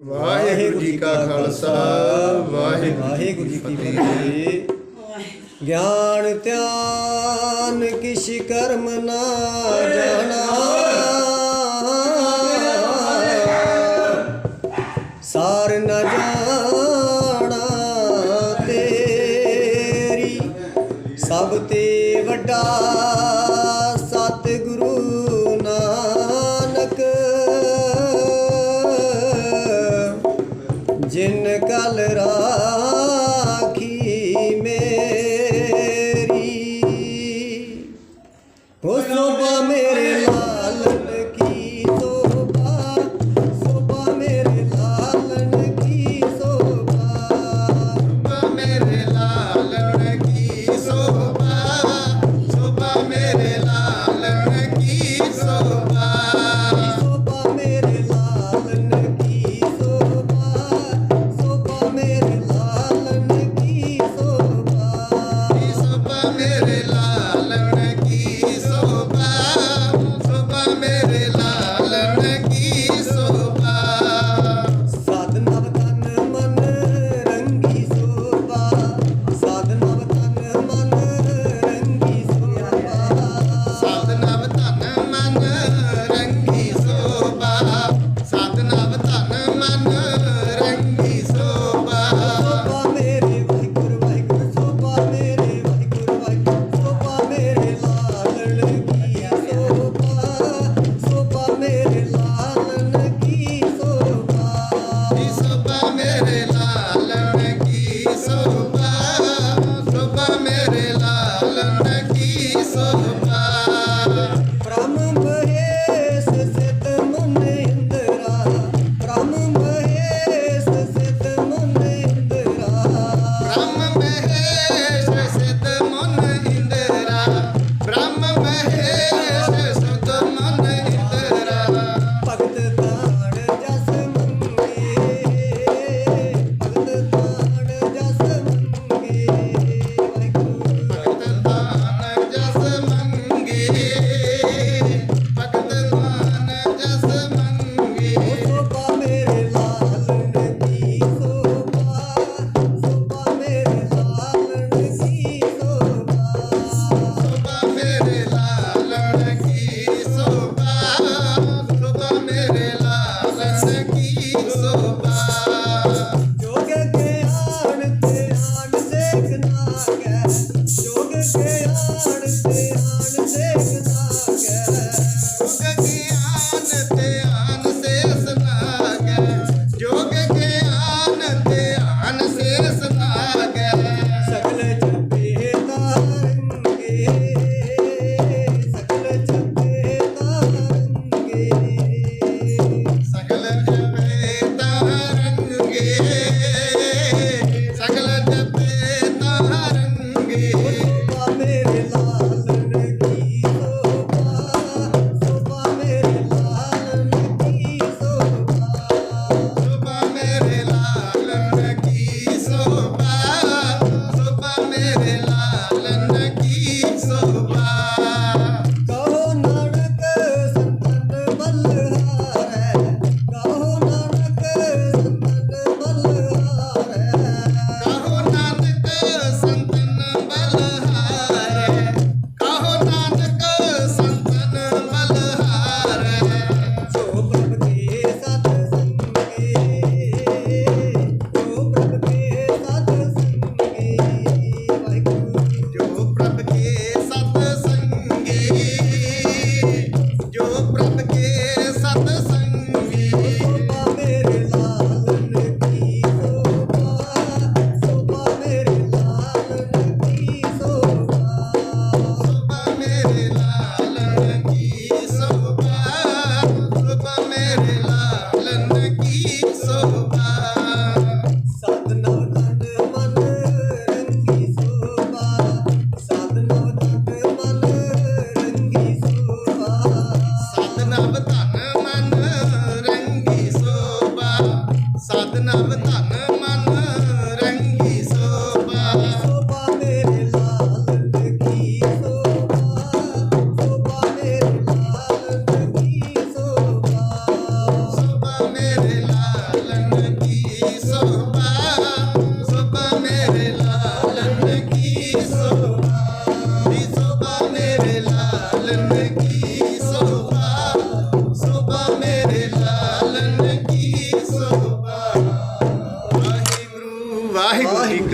ਵਾਹਿਗੁਰੂ ਜੀ ਕਾ ਖਾਲਸਾ, ਵਾਹਿਗੁਰੂ ਜੀ ਕੀ ਫਤਿਹ। ਗਿਆਨ, ਧਿਆਨ, ਕਿਛ ਕਰਮ ਨਾ ਜਾਣਾ। ਸਾਰ ਨਾ ਜਾਣਾ ਤੇਰੀ, ਸਭ ਤੇ ਵੱਡਾ লাল রা Amen. man. say